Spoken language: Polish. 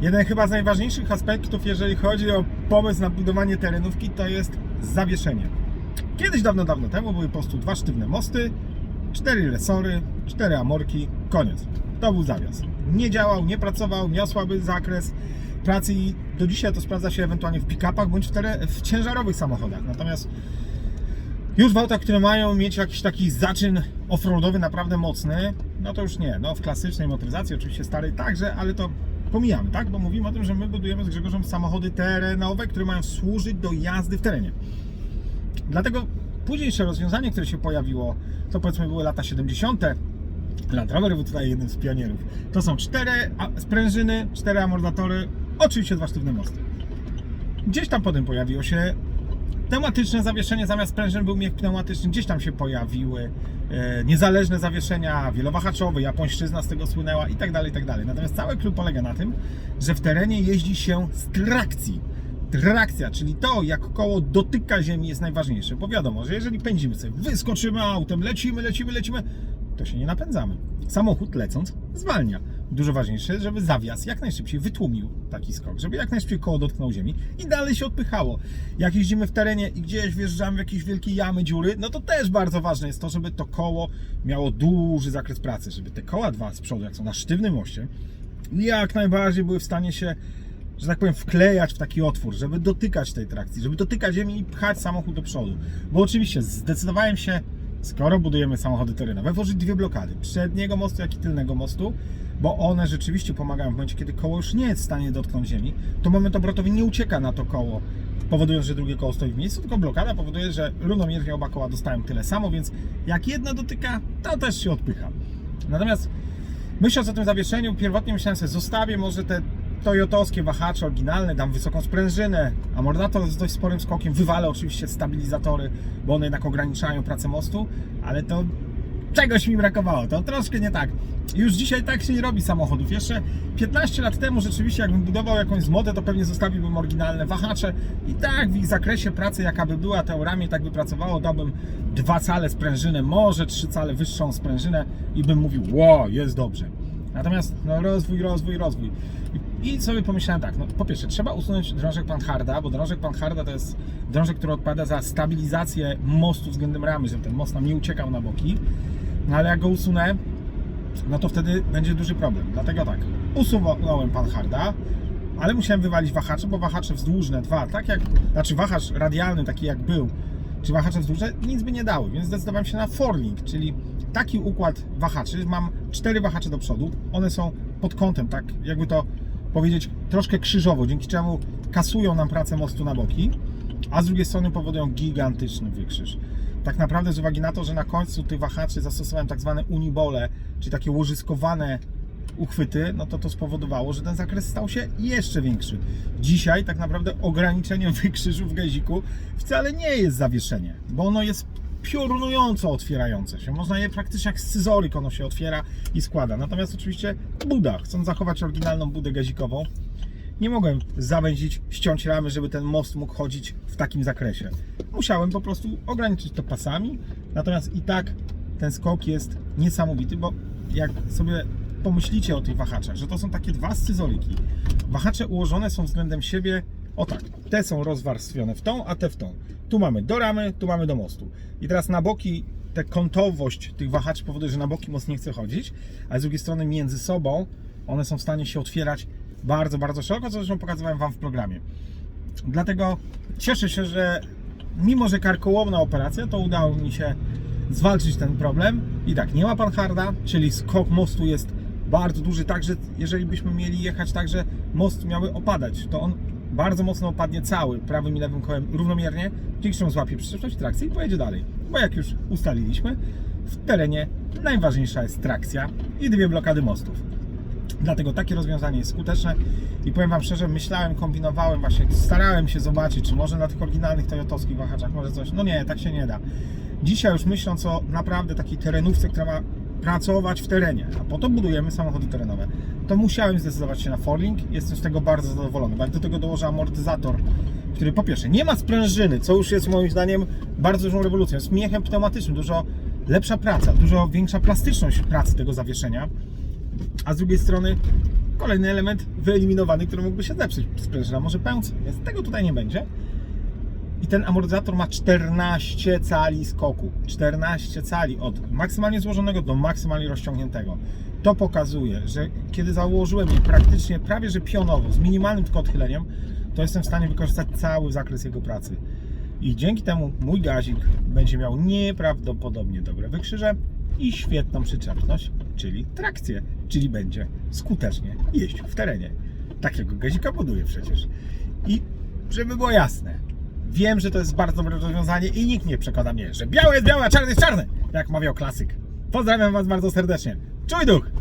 Jeden chyba z najważniejszych aspektów, jeżeli chodzi o pomysł na budowanie terenówki, to jest zawieszenie. Kiedyś, dawno, dawno temu były po prostu dwa sztywne mosty, cztery resory, cztery amorki, koniec. To był zawias. Nie działał, nie pracował, miał słaby zakres pracy i do dzisiaj to sprawdza się ewentualnie w pick-upach bądź w, teren- w ciężarowych samochodach. Natomiast już w autach, które mają mieć jakiś taki zaczyn offroadowy naprawdę mocny, no to już nie. No w klasycznej motoryzacji, oczywiście starej także, ale to pomijamy, tak? Bo mówimy o tym, że my budujemy z Grzegorzem samochody terenowe, które mają służyć do jazdy w terenie. Dlatego późniejsze rozwiązanie, które się pojawiło, to powiedzmy były lata 70. Land Rover był tutaj jednym z pionierów. To są cztery sprężyny, cztery amortyzatory, oczywiście dwa sztywne mosty. Gdzieś tam potem pojawiło się Pneumatyczne zawieszenie zamiast sprężyn był miech pneumatyczny, gdzieś tam się pojawiły e, niezależne zawieszenia wielowahaczowe, japońszczyzna z tego słynęła i tak dalej, i tak dalej. Natomiast cały klub polega na tym, że w terenie jeździ się z trakcji. Trakcja, czyli to, jak koło dotyka ziemi jest najważniejsze, bo wiadomo, że jeżeli pędzimy sobie, wyskoczymy autem, lecimy, lecimy, lecimy, to się nie napędzamy. Samochód lecąc zwalnia. Dużo ważniejsze, żeby zawias jak najszybciej wytłumił taki skok, żeby jak najszybciej koło dotknął ziemi i dalej się odpychało. Jak jeździmy w terenie i gdzieś wjeżdżamy w jakieś wielkie jamy, dziury, no to też bardzo ważne jest to, żeby to koło miało duży zakres pracy, żeby te koła dwa z przodu, jak są na sztywnym moście, jak najbardziej były w stanie się że tak powiem, wklejać w taki otwór, żeby dotykać tej trakcji, żeby dotykać ziemi i pchać samochód do przodu. Bo oczywiście zdecydowałem się, skoro budujemy samochody terenowe, włożyć dwie blokady, przedniego mostu, jak i tylnego mostu, bo one rzeczywiście pomagają w momencie, kiedy koło już nie jest w stanie dotknąć ziemi, to moment obrotowy nie ucieka na to koło, powodując, że drugie koło stoi w miejscu, tylko blokada powoduje, że równomiernie oba koła dostają tyle samo, więc jak jedno dotyka, to też się odpycha. Natomiast Myśląc o tym zawieszeniu, pierwotnie myślałem sobie, zostawię może te toyotowskie wahacze oryginalne, dam wysoką sprężynę, amortyzator z dość sporym skokiem, wywalę oczywiście stabilizatory, bo one jednak ograniczają pracę mostu, ale to czegoś mi brakowało, to troszkę nie tak. Już dzisiaj tak się nie robi samochodów. Jeszcze 15 lat temu rzeczywiście jakbym budował jakąś modę, to pewnie zostawiłbym oryginalne wahacze i tak w ich zakresie pracy jaka by była, to ramię tak by pracowało, dałbym dwa cale sprężynę, może trzy cale wyższą sprężynę i bym mówił, ło, jest dobrze. Natomiast no, rozwój, rozwój, rozwój. I, I sobie pomyślałem tak, no po pierwsze trzeba usunąć drążek Panharda, bo drążek Panharda to jest drążek, który odpowiada za stabilizację mostu względem ramy, żeby ten most nam nie uciekał na boki. No ale jak go usunę, no to wtedy będzie duży problem. Dlatego tak, usunąłem Panharda, ale musiałem wywalić wahacze, bo wahacze wzdłużne dwa, tak jak, znaczy wahacz radialny taki jak był, czy wahacze wzdłużne, nic by nie dały, więc zdecydowałem się na forlink, czyli taki układ wahaczy. Mam cztery wahacze do przodu, one są pod kątem, tak jakby to powiedzieć, troszkę krzyżowo, dzięki czemu kasują nam pracę mostu na boki, a z drugiej strony powodują gigantyczny wykrzyż. Tak naprawdę z uwagi na to, że na końcu tych wahaczy zastosowałem tak zwane unibole, czyli takie łożyskowane uchwyty, no to to spowodowało, że ten zakres stał się jeszcze większy. Dzisiaj tak naprawdę ograniczeniem wykrzyżu w gaziku wcale nie jest zawieszenie, bo ono jest piorunująco otwierające się. Można je praktycznie jak scyzoryk ono się otwiera i składa. Natomiast oczywiście buda, chcąc zachować oryginalną budę gazikową, nie mogłem zawęzić, ściąć ramy, żeby ten most mógł chodzić w takim zakresie. Musiałem po prostu ograniczyć to pasami, natomiast i tak ten skok jest niesamowity, bo jak sobie pomyślicie o tych wahaczach, że to są takie dwa scyzoryki. Wahacze ułożone są względem siebie, o tak, te są rozwarstwione w tą, a te w tą. Tu mamy do ramy, tu mamy do mostu. I teraz na boki ta kątowość tych wahaczy powoduje, że na boki most nie chce chodzić, a z drugiej strony między sobą one są w stanie się otwierać bardzo, bardzo szeroko, co zresztą pokazywałem Wam w programie. Dlatego cieszę się, że mimo, że karkołomna operacja, to udało mi się zwalczyć ten problem. I tak, nie ma pan harda, czyli skok mostu jest bardzo duży, także jeżeli byśmy mieli jechać tak, że most miały opadać, to on bardzo mocno opadnie cały, prawym i lewym kołem równomiernie, czemu złapie przyczepność trakcji i pojedzie dalej. Bo jak już ustaliliśmy, w terenie najważniejsza jest trakcja i dwie blokady mostów. Dlatego takie rozwiązanie jest skuteczne i powiem Wam szczerze, myślałem, kombinowałem właśnie, starałem się zobaczyć, czy może na tych oryginalnych toyotowskich wahaczach może coś, no nie, tak się nie da. Dzisiaj już myśląc o naprawdę takiej terenówce, która ma pracować w terenie, a po to budujemy samochody terenowe, to musiałem zdecydować się na Forlink, jestem z tego bardzo zadowolony, do tego dołożę amortyzator, który po pierwsze nie ma sprężyny, co już jest moim zdaniem bardzo dużą rewolucją, jest miechem pneumatycznym, dużo lepsza praca, dużo większa plastyczność pracy tego zawieszenia, a z drugiej strony kolejny element wyeliminowany, który mógłby się zepsuć. Sprężyna może pęc, więc tego tutaj nie będzie. I ten amortyzator ma 14 cali skoku. 14 cali od maksymalnie złożonego do maksymalnie rozciągniętego. To pokazuje, że kiedy założyłem je praktycznie prawie że pionowo, z minimalnym tylko odchyleniem, to jestem w stanie wykorzystać cały zakres jego pracy. I dzięki temu mój gazik będzie miał nieprawdopodobnie dobre wykrzyże i świetną przyczepność, czyli trakcję, czyli będzie skutecznie jeździł w terenie. Takiego gazika buduję przecież. I żeby było jasne, wiem, że to jest bardzo dobre rozwiązanie i nikt nie przekona mnie, że białe jest białe, a czarne jest czarne, jak mawiał klasyk. Pozdrawiam Was bardzo serdecznie. Czuj duch!